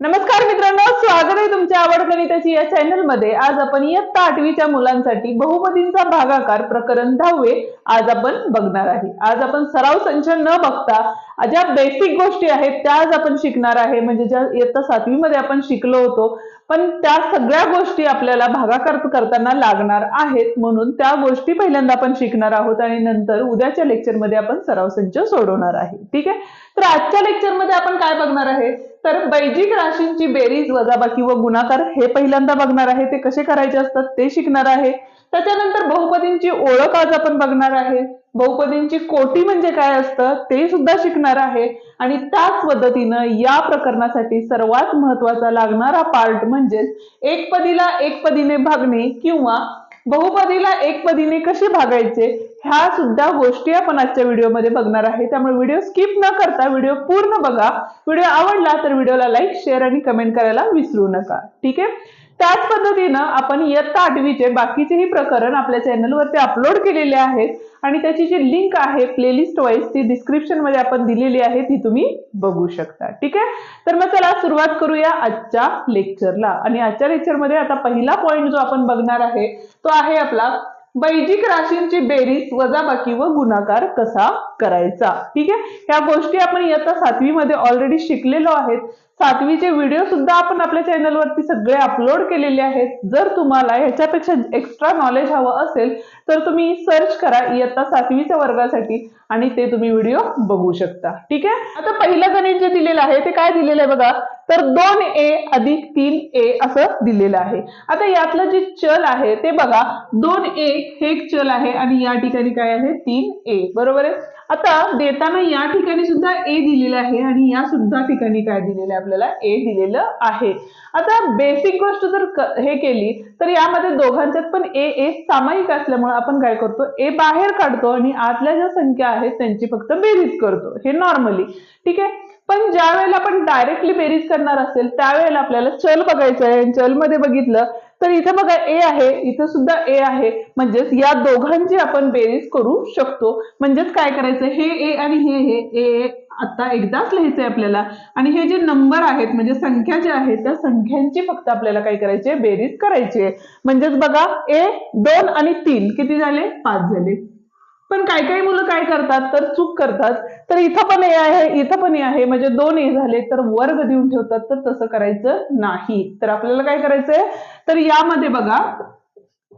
नमस्कार मित्रांनो स्वागत आहे तुमच्या आवड गणिताची या चॅनलमध्ये आज आपण इयत्ता आठवीच्या मुलांसाठी बहुपदींचा भागाकार प्रकरण दहावे आज आपण बघणार आहे. आज आपण सराव संच न बघता ज्या बेसिक गोष्टी आहेत त्या आज आपण शिकणार आहे. म्हणजे ज्या इयत्ता सातवी मध्ये आपण शिकलो होतो पण त्या सगळ्या गोष्टी आपल्याला भागाकार करताना लागणार आहेत म्हणून त्या गोष्टी पहिल्यांदा आपण शिकणार आहोत आणि नंतर उद्याच्या लेक्चरमध्ये आपण सराव संच सोडवणार आहे. ठीक आहे? तर आजच्या लेक्चरमध्ये आपण काय बघणार आहे? तर बैजिक राशींची बेरीज वजाबाकी व गुणाकार हे पहिल्यांदा बघणार आहे. ते कसे करायचे असतात ते शिकणार आहे. त्याच्यानंतर बहुपदींची ओळख आज आपण बघणार आहे. बहुपदींची कोटी म्हणजे काय असतं ते सुद्धा शिकणार आहे. आणि त्याच पद्धतीनं या प्रकरणासाठी सर्वात महत्त्वाचा लागणारा पार्ट म्हणजेच एक पदीला एक पदीने भागणे किंवा बहुपदीला एक पदीने कसे भागायचे ह्या सुद्धा गोष्टी आपण आजच्या व्हिडिओमध्ये बघणार आहे. त्यामुळे व्हिडिओ स्किप न करता व्हिडिओ पूर्ण बघा. व्हिडिओ आवडला तर व्हिडिओला लाईक शेअर आणि कमेंट करायला विसरू नका. ठीक आहे? त्याच पद्धतीनं आपण इयत्ता आठवीचे बाकीचेही प्रकरण आपल्या चॅनलवरती अपलोड केलेले आहेत आणि त्याची जी लिंक आहे प्लेलिस्ट वाईज ती डिस्क्रिप्शनमध्ये आपण दिलेली आहे ती तुम्ही बघू शकता. ठीक आहे? तर मग चला सुरुवात करूया आजच्या लेक्चरला आणि आजच्या लेक्चरमध्ये आता पहिला पॉईंट जो आपण बघणार आहे तो आहे आपला बैजिक राशींची बेरीज वजाबाकी व गुणाकार कसा करायचा? ठीक आहे? ह्या गोष्टी आपण इयत्ता सातवी मध्ये ऑलरेडी शिकलेलो आहेत. सातवीचे व्हिडिओ सुद्धा आपण आपल्या चॅनलवरती सगळे अपलोड केलेले आहेत. जर तुम्हाला ह्याच्यापेक्षा एक्स्ट्रा नॉलेज हवं असेल तर तुम्ही सर्च करा इयत्ता सातवीच्या वर्गासाठी आणि ते तुम्ही व्हिडिओ बघू शकता. ठीक आहे? आता पहिलं गणित जे दिलेलं आहे ते काय दिलेलं आहे बघा? तर दोन ए अधिक तीन ए असं दिलेलं आहे. आता यातलं जे चल आहे ते बघा. दोन ए हे एक चल आहे आणि या ठिकाणी काय आहे? तीन ए बरोबर आहे? आता देताना या ठिकाणी सुद्धा ए दिलेलं आहे आणि या सुद्धा ठिकाणी काय दिलेलं आहे? आपल्याला ए दिलेलं आहे. आता बेसिक गोष्ट जर हे केली तर यामध्ये दोघांच्यात पण ए ए सामायिक असल्यामुळे आपण काय करतो? ए बाहेर काढतो आणि आतल्या ज्या संख्या आहेत त्यांची फक्त बेरीज करतो. हे नॉर्मली ठीक आहे? पण ज्या वेळेला आपण डायरेक्टली बेरीज करणार असेल त्यावेळेला आपल्याला चल बघायचं आहे. चलमध्ये बघितलं तर इथे बघा ए आहे. इथे सुद्धा ए आहे. म्हणजेच या दोघांची आपण बेरीज करू शकतो. म्हणजेच काय करायचं? हे ए आणि हे हे ए आता एकदाच लिहायचंय आपल्याला. आणि हे जे नंबर आहेत म्हणजे संख्या ज्या आहेत त्या संख्यांची फक्त आपल्याला काय करायची बेरीज करायची आहे. म्हणजेच बघा ए दोन आणि तीन किती झाले? पाच झाले. पण काही काही मुलं काय करतात? तर चूक करतात. तर इथं पण ए आहे इथं पण ए आहे. म्हणजे दोन ए झाले तर वर्ग देऊन ठेवतात. तर तसं करायचं नाही. तर आपल्याला काय करायचंय? तर यामध्ये बघा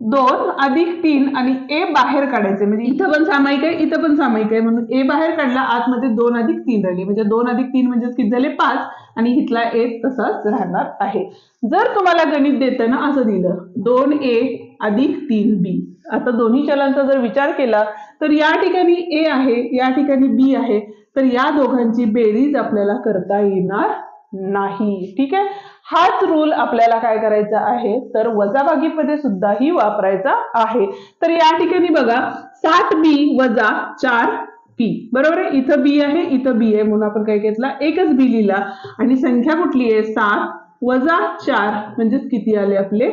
दोन अधिक तीन आणि ए बाहेर काढायचे म्हणजे इथं पण सामायिक आहे इथं पण सामायिक आहे. म्हणून ए बाहेर काढला आतमध्ये दोन अधिक तीन राहिले. म्हणजे दोन अधिक तीन म्हणजे किती झाले? पाच. आणि इथला ए तसाच राहणार आहे. जर तुम्हाला गणित देताना असं दिलं दोन ए अधिक तीन बी आता दोन्ही चलांचा जर विचार केला तर या ठिकाणी ए आहे या ठिकाणी बी आहे. तर या दोघांची बेरीज आपल्याला करता येणार नाही. ठीक आहे? हाच रूल आपल्याला काय करायचा आहे? तर वजाबागीमध्ये सुद्धा ही वापरायचा आहे. तर या ठिकाणी बघा सात बी वजा चार पी बरोबर आहे? इथं बी आहे इथं बी आहे म्हणून आपण काय घेतला? एकच बी लिहिला. आणि संख्या कुठली आहे? सात वजा चार म्हणजेच किती आले आपले?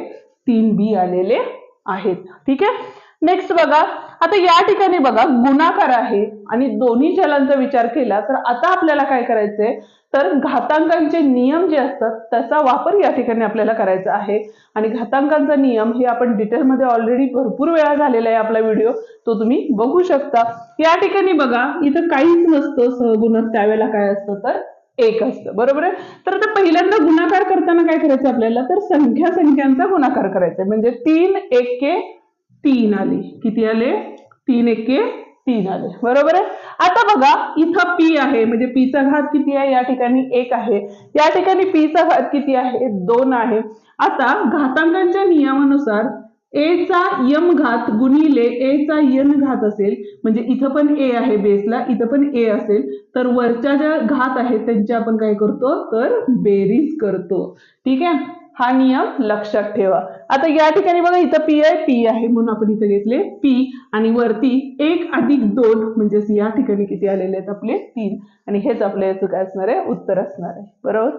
तीन बी आलेले आहेत. ठीक आहे? नेक्स्ट बघा आता या ठिकाणी बघा गुणाकार आहे आणि दोन्ही चलांचा विचार केला तर आता आपल्याला काय करायचंय? तर घातांकांचे नियम जे असतात त्याचा वापर या ठिकाणी आपल्याला करायचा आहे. आणि घातांकांचा नियम हे आपण डिटेलमध्ये ऑलरेडी भरपूर वेळा झालेला आहे आपला व्हिडिओ तो तुम्ही बघू शकता. या ठिकाणी बघा इथं काहीच नसतं सहगुणक त्यावेळेला काय असतं तर एक असतं. बरोबर आहे? तर आता पहिल्यांदा गुणाकार करताना काय करायचं आपल्याला? तर संख्या संख्यांचा गुणाकार करायचा म्हणजे तीन एके तीन आले. किती आले? तीन एके तीन आले. बरोबर आहे? आता बघा इथं पी आहे. म्हणजे पीचा घात किती आहे? या ठिकाणी एक आहे. या ठिकाणी पीचा घात किती आहे? दोन आहे. आता घातांकांच्या नियमानुसार ए चा यम घात गुणिले ए चा यन घात असेल म्हणजे इथं पण ए आहे बेसला इथं पण ए असेल तर वरच्या ज्या घात आहेत त्यांची आपण काय करतो? तर बेरीज करतो. ठीक आहे? हा नियम लक्षात ठेवा. आता या ठिकाणी बघा इथं पी आहे पी आहे म्हणून आपण इथे घेतले पी आणि वरती एक अधिक दोन म्हणजेच या ठिकाणी किती आलेले आहेत आपले? तीन. आणि हेच आपल्या याचं काय असणार आहे? उत्तर असणार आहे. बरोबर?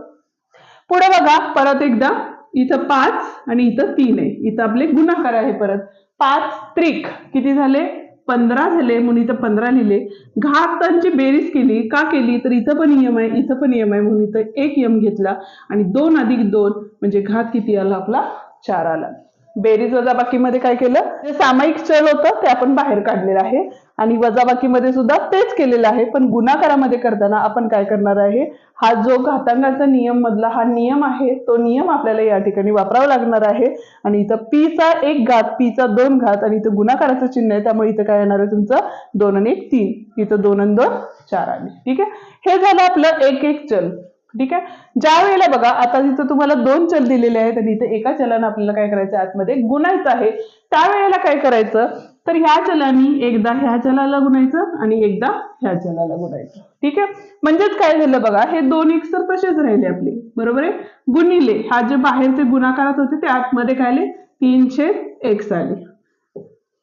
पुढे बघा परत एकदा. इथं पाच आणि इथं तीन आहे. इथं आपले गुणाकार आहे परत. पाच त्रिक. किती झाले? पंधरा झाले म्हणून इथं पंधरा लिहिले. घातांची बेरीज केली. का केली? तर इथं पण नियम आहे इथं पण नियम आहे म्हणून इथं एक यम घेतला. आणि दोन अधिक दोन म्हणजे घात किती आला? आपला चार आला. बेरीज वजाबाकीमध्ये काय केलं? जे सामायिक चल होतं ते आपण बाहेर काढलेलं आहे. आणि वजाबाकीमध्ये सुद्धा तेच केलेलं आहे. पण गुणाकारामध्ये करताना आपण काय करणार आहे? हा जो घातांकाचा नियम मधला हा नियम आहे तो नियम आपल्याला या ठिकाणी वापरावा लागणार आहे. आणि इथं पीचा एक घात पीचा दोन घात आणि इथं गुणाकाराचं चिन्ह आहे. त्यामुळे इथं काय येणार आहे तुमचं? दोन आणि एक तीन. इथं दोन आणि दोन चार आले ठीक आहे? हे झालं आपलं एक एक चल. ठीक आहे? ज्या वेळेला बघा आता तिथं तुम्हाला दोन चल दिलेले आहेत आणि इथे एका चलानं आपल्याला काय करायचं? आतमध्ये गुणायचं आहे. त्यावेळेला काय करायचं? तर ह्या चलानी एकदा ह्या चलाला गुणायचं आणि एकदा ह्या चलाला गुणायचं. ठीक आहे? म्हणजेच काय झालं बघा हे दोन एक तसेच राहिले आपले. बरोबर आहे? गुणिले हा जे बाहेरचे गुणाकारात होते ते आतमध्ये काय आले? तीनशे एक्स आले.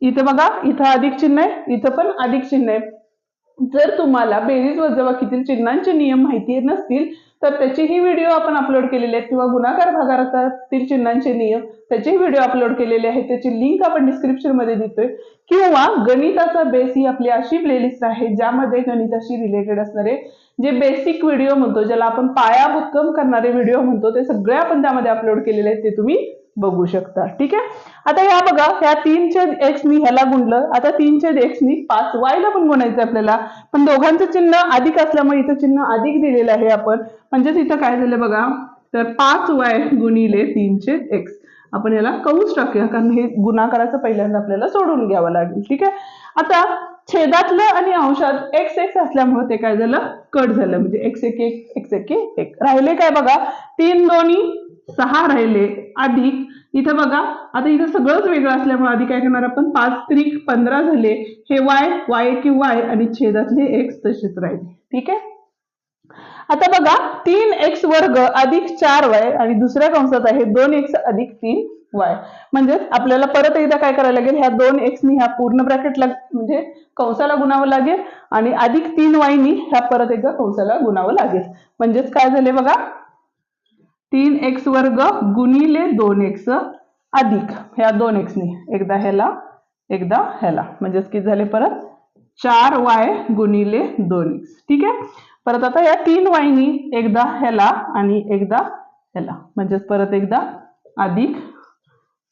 इथे बघा इथं अधिक चिन्ह आहे इथं पण अधिक चिन्ह आहे. जर तुम्हाला बेरीज वजाबाकीतील चिन्हांचे नियम माहिती नसतील तर त्याचेही व्हिडिओ आपण अपलोड केलेले आहेत किंवा गुणाकार भागाकारातील चिन्हांचे नियम त्याचेही व्हिडिओ अपलोड केलेले आहेत. त्याची लिंक आपण डिस्क्रिप्शनमध्ये देतोय. किंवा गणिताचा बेस ही आपली अशी प्लेलिस्ट आहे ज्यामध्ये गणिताशी रिलेटेड असणारे जे बेसिक व्हिडिओ म्हणतो ज्याला आपण पाया भक्कम करणारे व्हिडिओ म्हणतो ते सगळे आपण त्यामध्ये अपलोड केलेले आहेत ते तुम्ही बघू शकता. ठीक आहे? आता ह्या बघा ह्या तीन छेद एक्सनी ह्याला गुणलं. आता तीन छेद एक्सनी पाच वायला पण गुणायचं आपल्याला. पण दोघांचं चिन्ह अधिक असल्यामुळे इथं चिन्ह अधिक दिलेलं आहे आपण. म्हणजेच इथं काय झालं बघा? तर पाच वाय गुणिले तीन छेद एक्स आपण याला कवूच टाकूया कारण हे गुणाकाराचं पहिल्यांदा आपल्याला सोडून घ्यावं लागेल. ठीक आहे? आता छेदातलं आणि अंशात एक्स एक्स असल्यामुळे ते काय झालं? कट झालं. म्हणजे एक्स एक एक एक्स एक एक. राहिले काय बघा? तीन दोन्ही सहा राहिले. अधिक. इथं बघा आता इथं सगळंच वेगळं असल्यामुळे आधी काय करणार आपण. पाच त्रिक पंधरा झाले. हे वाय वाय की वाय आणि छेदातले एक्स तसेच राहिले ठीक आहे? आता बघा तीन एक्स वर्ग अधिक चार वाय आणि दुसऱ्या कंसात आहे दोन एक्स अधिक तीन वाय. म्हणजेच आपल्याला परत एकदा काय करायला लागेल? ह्या दोन एक्सनी ह्या पूर्ण ब्रॅकेटला म्हणजे कंसाला गुणावं लागेल आणि अधिक तीन वायनी ह्या परत एकदा कंसाला गुणावं लागेल. म्हणजेच काय झाले बघा? तीन एक्स वर्ग गुणिले दोन एक्स अधिक. ह्या दोन एक्सनी. एकदा ह्याला एकदा ह्याला. म्हणजेच किती झाले परत? चार वाय गुणिले दोन एक्स. ठीक आहे? परत आता या तीन वायनी एकदा ह्याला आणि एकदा ह्याला. म्हणजेच परत एकदा अधिक.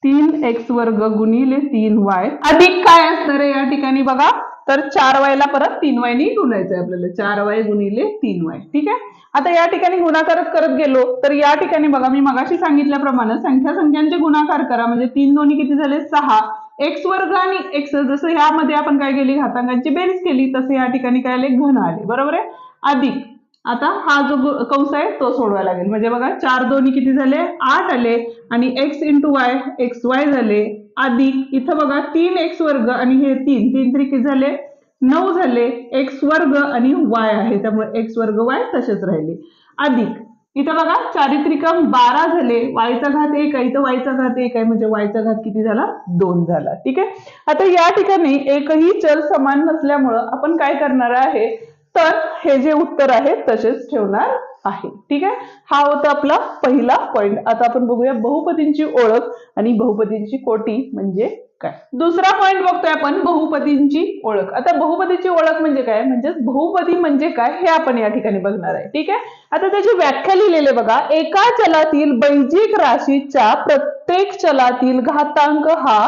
तीन एक्स वर्ग गुणिले तीन वाय अधिक काय असणार आहे या ठिकाणी बघा? तर चार वायला परत तीन वायनी गुणायचं आहे आपल्याला. चार वाय गुणिले तीन वाय. ठीक आहे? आता या ठिकाणी गुणाकारच करत गेलो तर या ठिकाणी बघा मी मगाशी सांगितल्याप्रमाणे संख्या संख्यांचे गुणाकार करा. म्हणजे तीन दोन्ही किती झाले? सहा. एक्स वर्ग आणि एक्स जसं ह्यामध्ये आपण काय केली? घातांकांची बेरीज केली तसे या ठिकाणी काय आले? घन आले. बरोबर आहे? अधिक. आता हा जो कंस आहे तो सोडवायला लागेल. म्हणजे बघा चार दोन्ही किती झाले? आठ आले. आणि x into y x y झाले. अधिक इथं बघा तीन एक्स वर्ग आणि हे तीन. तीन तरी किती झाले? नऊ झाले. एक्स वर्ग आणि वाय आहे. त्यामुळे एक्स वर्ग वाय तसेच राहिले. अधिक इथं बघा चारित्रिकम बारा झाले. वायचा घात एक आहे. इथं वायचा घात एक आहे. म्हणजे वायचा घात किती झाला? दोन झाला. ठीक आहे? आता या ठिकाणी एकही चल समान नसल्यामुळं आपण काय करणार आहे? तर हे जे उत्तर आहे तसेच ठेवणार आहे. ठीक आहे? हा होता आपला पहिला पॉइंट आता आपण बघूया बहुपतींची ओळख आणि बहुपतींची कोटी म्हणजे काय? दुसरा पॉइंट बघतोय आपण बहुपतींची ओळख. आता बहुपतीची ओळख म्हणजे काय? म्हणजेच बहुपती म्हणजे काय हे आपण या ठिकाणी बघणार आहे. ठीक आहे? आता त्याची व्याख्या लिहिलेली बघा. एका चलातील बैजिक राशीच्या प्रत्येक चलातील घातांक हा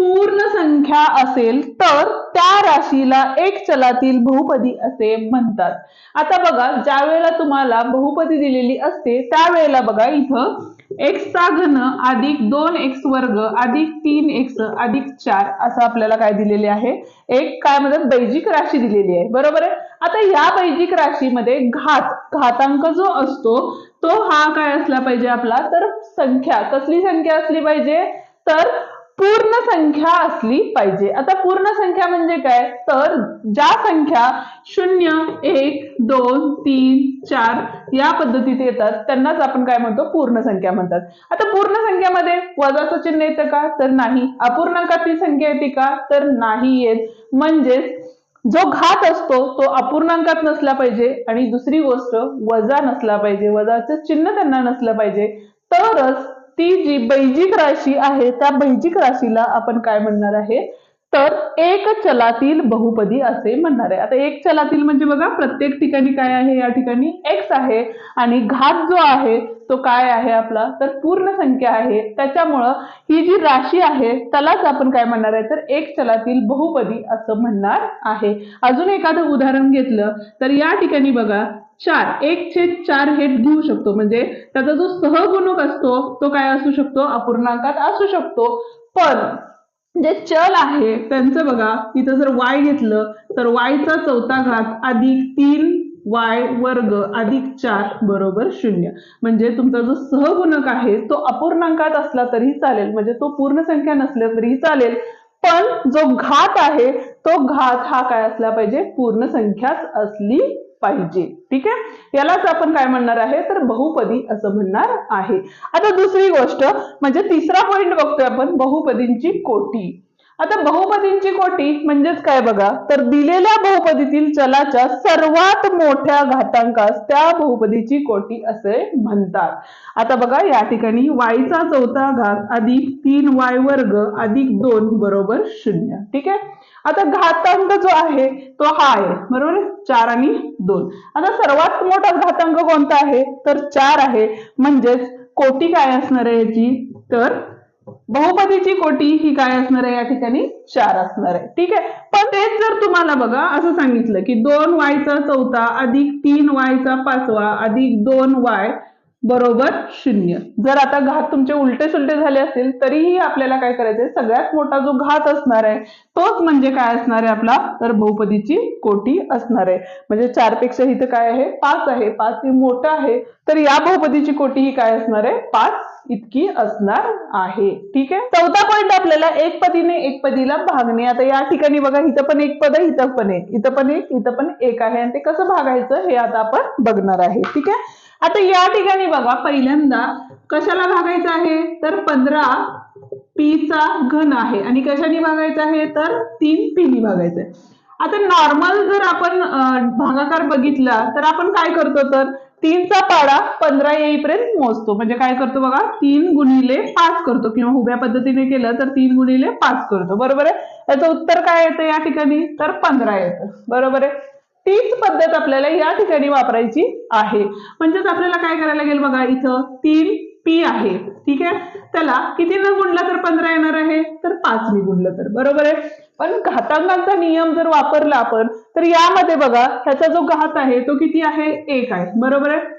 पूर्ण संख्या असेल तर त्या राशीला एक चलातील बहुपदी असे म्हणतात. आता बघा ज्या वेळेला तुम्हाला बहुपदी दिलेली असते त्यावेळेला बघा इथं एक्सचा घन अधिक दोन एक्स वर्ग अधिक तीन एक्स अधिक चार असं आपल्याला काय दिलेले आहे? एक काय म्हणतात? बैजिक राशी दिलेली आहे. बरोबर आहे? आता या बैजिक राशीमध्ये घात घातांक जो असतो तो हा काय असला पाहिजे आपला? तर संख्या. कसली संख्या असली पाहिजे? तर पूर्ण संख्या असली पाहिजे. आता पूर्ण संख्या म्हणजे काय? तर ज्या संख्या शून्य एक दोन तीन चार या पद्धतीत येतात त्यांनाच आपण काय म्हणतो? पूर्ण संख्या म्हणतात. आता पूर्ण संख्यामध्ये वजाचं चिन्ह येतं का? तर नाही. अपूर्णांकातील संख्या येते का? तर नाही येत. म्हणजेच जो घात असतो तो अपूर्णांकात नसला पाहिजे आणि दुसरी गोष्ट वजा नसला पाहिजे. वजाचं चिन्ह त्यांना नसलं पाहिजे. तरच ती जी बैजिक राशी आहे त्या बैजिक राशीला आपण काय म्हणणार आहे? तर एक चलातील बहुपदी असे म्हणणार आहे. आता एक चलातील म्हणजे बघा प्रत्येक ठिकाणी काय आहे? या ठिकाणी एक्स आहे आणि घात जो आहे तो काय आहे आपला? तर पूर्ण संख्या आहे. त्याच्यामुळं ही जी राशी आहे त्यालाच आपण काय म्हणणार आहे? तर एक चलातील बहुपदी असं म्हणणार आहे. अजून एखादं उदाहरण घेतलं तर या ठिकाणी बघा चार. एक छेद चार हे घेऊ शकतो. म्हणजे त्याचा जो सहगुणक असतो तो काय असू शकतो? अपूर्णांकात असू शकतो. पण जे चल आहे त्यांचं बघा तिथं जर वाय घेतलं तर वायचा चौथा घात अधिक तीन वाय वर्ग अधिक चार बरोबर शून्य. म्हणजे तुमचा जो सहगुणक आहे तो अपूर्णांकात असला तरी चालेल. म्हणजे तो पूर्ण संख्या नसल्या तरी चालेल. पण जो घात आहे तो घात हा काय असला पाहिजे? पूर्ण संख्याच असली पाहिजे. ठीक आहे? यालाच आपण काय म्हणणार आहे? तर बहुपदी असं म्हणणार आहे. आता दुसरी गोष्ट म्हणजे तिसरा पॉईंट बघतोय आपण बहुपदींची कोटी. आता बहुपदींची कोटी म्हणजेच काय बघा? तर दिलेल्या बहुपदीतील चलाच्या सर्वात मोठ्या घातांकास त्या बहुपदीची कोटी असे म्हणतात. आता बघा या ठिकाणी वायचा चौथा घात अधिक तीन वाय वर्ग अधिक दोन बरोबर शून्य. ठीक आहे? आता घातांक जो आहे तो हा आहे. बरोबर चार आणि दोन. आता सर्वात मोठा घातांक कोणता आहे? तर चार आहे. म्हणजेच कोटी काय असणार आहे याची? तर बहुपदीची कोटी ही काय असणार आहे? या ठिकाणी चार असणार आहे. ठीक आहे? पण तेच जर तुम्हाला बघा असं सांगितलं की दोन वायचा चौथा अधिक तीन वायचा पाचवा अधिक दोन वाय बरोबर शून्य. जर आता घात तुमचे उलटे सुलटे झाले असतील तरीही आपल्याला काय करायचंय? सगळ्यात मोठा जो घात असणार आहे तोच म्हणजे काय असणार आहे आपला? तर बहुपदीची कोटी असणार आहे. म्हणजे चारपेक्षा इथं काय आहे? पाच आहे. पाच हे मोठं आहे. तर या बहुपदीची कोटी ही काय असणार आहे? पाच इतकी असणार आहे. ठीक आहे? चौथा पॉइंट आपल्याला एक पदीने एक पदीला भागणे. आता या ठिकाणी बघा इथं पण एक पद आहे इथं पण एक. इथं पण एक इथं पण एक आहे. आणि ते कसं भागायचं हे आता आपण बघणार आहे. ठीक आहे? आता या ठिकाणी बघा पहिल्यांदा कशाला भागायचं आहे? तर पंधरा पीचा घन आहे. आणि कशाने भागायचं आहे? तर तीन पीनी भागायचं आहे. आता नॉर्मल जर आपण भागाकार बघितला तर आपण काय करतो तर? तीनचा पाडा पंधरा येईपर्यंत मोजतो. म्हणजे काय करतो बघा तीन गुणिले पाच करतो. किंवा उभ्या पद्धतीने केलं तर तीन गुणिले पाच करतो. बरोबर आहे? याचं उत्तर काय येतं या ठिकाणी? तर पंधरा येतं. बरोबर आहे? तीच पद्धत आपल्याला या ठिकाणी वापरायची आहे. म्हणजेच आपल्याला काय करायला लागेल बघा इथं तीन पी आहे. ठीक आहे? त्याला किती न गुणलं तर पंधरा येणार आहे? तर पाच ने गुणलं तर. बरोबर आहे? पण घातांकांचा नियम जर वापरला आपण तर यामध्ये बघा ह्याचा जो घात आहे तो किती आहे? एक आहे. बरोबर आहे?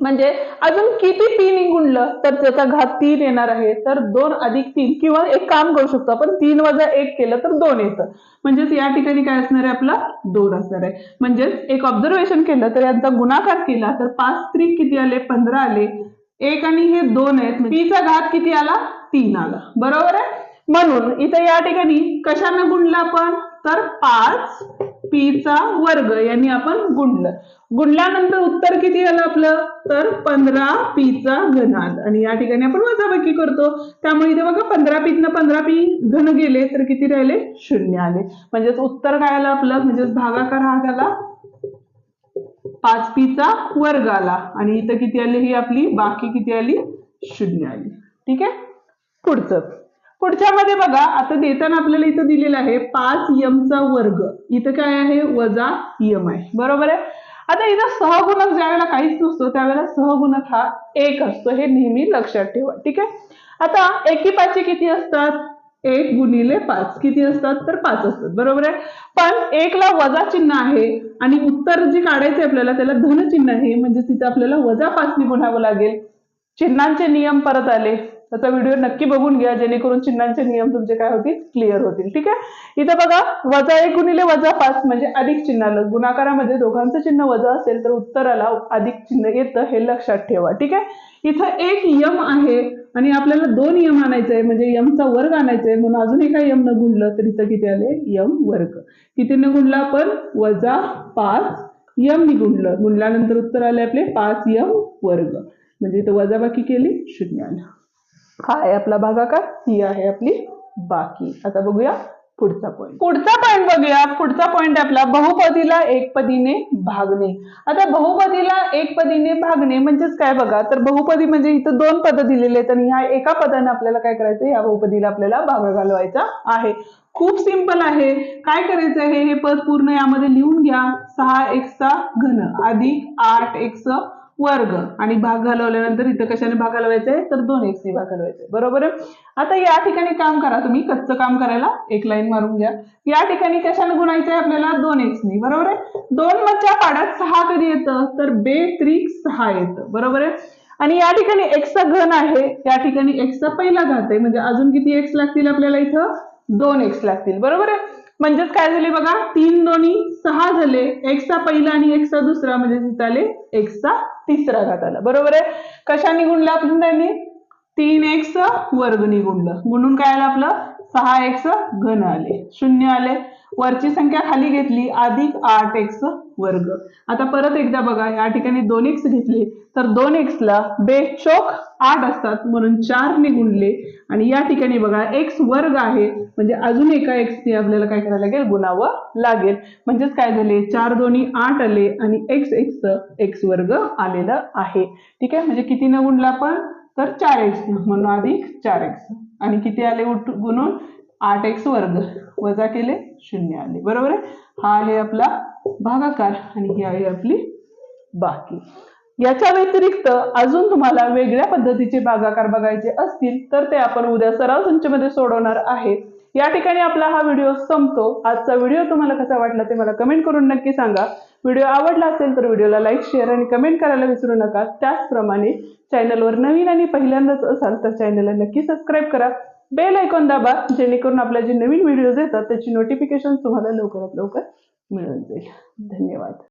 म्हणजे अजून किती तीन गुणलं तर त्याचा घात तीन येणार आहे. तर दोन अधिक तीन किंवा एक काम करू शकतो आपण. तीन वजा एक केलं तर दोन येतं. म्हणजेच या ठिकाणी काय असणार आहे आपला? दोन असणार आहे. म्हणजेच एक ऑब्झर्वेशन केलं तर यांचा गुणाकार केला तर पाच त्रिक किती आले? पंधरा आले. एक आणि हे दोन आहेत. म्हणजे पीचा घात किती आला? तीन आला. बरोबर आहे? म्हणून इथं या ठिकाणी कशानं गुणलं आपण? तर पाच पीचा वर्ग यांनी आपण गुणलं. गुणल्यानंतर उत्तर किती आलं आपलं? तर पंधरा पीचा घनात आणि या ठिकाणी आपण वजाबाकी करतो. त्यामुळे इथे बघा पंधरा पीतनं पंधरा पी घन गेले तर किती राहिले? शून्य आले. म्हणजेच उत्तर काय आलं आपलं? म्हणजेच भागाकार हा झाला पाच पीचा वर्ग आला. आणि इथं किती आली? ही आपली बाकी किती आली? शून्य आली. ठीक आहे? पुढचं. पुढच्यामध्ये बघा आता देताना आपल्याला इथं दिलेलं आहे पाच यमचा वर्ग. इथं काय आहे? वजा यम आहे. बरोबर आहे? आता इथं सहगुणक ज्या वेळेला काहीच नसतो त्यावेळेला सहगुणक हा एक असतो. हे नेहमी लक्षात ठेवा. ठीक आहे? आता एकी पाचशे किती असतात? एक गुणिले पाच. किती असतात? तर पाच असतात. बरोबर आहे? पण एकला वजा चिन्ह आहे आणि उत्तर जे काढायचे आपल्याला त्याला धन चिन्ह आहे. म्हणजे तिथं आपल्याला वजा पाचने गुणावं लागेल. चिन्हांचे नियम परत आले. त्याचा व्हिडिओ नक्की बघून घ्या. जेणेकरून चिन्हांचे नियम तुमचे काय होतील? क्लिअर होतील. ठीक आहे? इथं बघा वजा एक गुणिले वजा पाच म्हणजे अधिक चिन्ह आलं गुणाकारामध्ये दोघांचं चिन्ह वजा असेल तर उत्तराला अधिक चिन्ह येतं हे लक्षात ठेवा. ठीक आहे? इथं एक यम आहे. आणि आपल्याला दोन यम आणायचं आहे म्हणजे यमचा वर्ग आणायचा आहे म्हणून अजून एका यम न गुणलं तर इथं किती आले? यम वर्ग. किती न गुणला आपण? वजा पाच यम नि गुणलं. गुणल्यानंतर उत्तर आले आपले पाच यम वर्ग. म्हणजे इथं वजाबाकी केली शून्य आलं. हा आहे आपला भागाकार ही आहे आपली बाकी. आता बघूया. पुढचा पॉईंट पुढचा पॉईंट बघूया. पुढचा पॉईंट आपला बहुपदीला एकपदीने भागणे. आता बहुपदीला एकपदीने भागणे म्हणजेच काय बघा? तर बहुपदी म्हणजे इथं दोन पद दिलेले आहेत आणि ह्या एका पदाने आपल्याला काय करायचं या बहुपदीला आपल्याला भाग घालवायचा आहे. खूप सिंपल आहे. काय करायचं आहे? हे पद पूर्ण यामध्ये लिहून घ्या. सहा एक्सचा घन अधिक आठ एक्स वर्ग. आणि भाग घालवल्यानंतर इथं कशाने भाग घालवायचा आहे तर दोन एक्सने भाग घालवायचा बरोबर? आहे आता या ठिकाणी काम करा तुम्ही. कच्चं काम करायला एक लाईन मारून घ्या. या ठिकाणी कशाने गुणायचं आहे आपल्याला? दोन एक्सनी बरोबर आहे? दोन मधच्या पाड्यात सहा कधी येतं? तर बे त्रिक सहा येतं. बरोबर आहे? आणि या ठिकाणी एक्सचा घन आहे. या ठिकाणी एक्सचा पहिला घात आहे. म्हणजे अजून किती एक्स लागतील आपल्याला इथं? दोन एक्स लागतील. बरोबर आहे? म्हणजेच काय झाले बघा? तीन दोन्ही सहा झाले. एकचा पहिला आणि एकचा दुसरा. म्हणजे तिथं आले एक्सचा तिसरा घात आला. बरोबर आहे? कशाने गुणलं आपण त्यांनी? तीन एक्स वर्ग गुणलं. म्हणून काय आलं आपलं? सहा एक्स घन आले. शून्य आले. वरची संख्या खाली घेतली. अधिक आठ एक्स वर्ग. आता परत एकदा बघा. या ठिकाणी दोन एक्स घेतले तर दोन एक्सला बेचोक आठ असतात. म्हणून चार ने गुणले आणि या ठिकाणी बघा एक्स वर्ग आहे. म्हणजे अजून एका एक्सने आपल्याला काय करायला लागेल? गुणावं लागेल. म्हणजेच काय झाले? चार दोन्ही आठ आले आणि एक्स एक्स एक्स वर्ग आलेलं आहे. ठीक आहे? म्हणजे किती न गुणला आपण तर चार एक्स. म्हणून अधिक चार एक्स. आणि किती आले उठ गुणून? आठ एक्स वर्ग. वजा केले शून्य आले. बरोबर आहे? हा आहे आपला भागाकार आणि ही आहे आपली बाकी. याच्या व्यतिरिक्त अजून तुम्हाला वेगळ्या पद्धतीचे भागाकार बघायचे असतील तर ते आपण उद्या सराव संचमध्ये सोडवणार आहे. या ठिकाणी आपला हा व्हिडिओ संपतो. आजचा व्हिडिओ तुम्हाला कसा वाटला ते मला कमेंट करून नक्की सांगा. व्हिडिओ आवडला असेल तर व्हिडिओला लाईक शेअर आणि कमेंट करायला विसरू नका. त्याचप्रमाणे चॅनलवर नवीन आणि पहिल्यांदाच असाल तर चॅनलला नक्की सबस्क्राईब करा. बेल ऐकून दाबा जेणेकरून आपल्या जे नवीन व्हिडिओज येतात त्याची नोटिफिकेशन तुम्हाला लवकरात लवकर मिळून जाईल. धन्यवाद.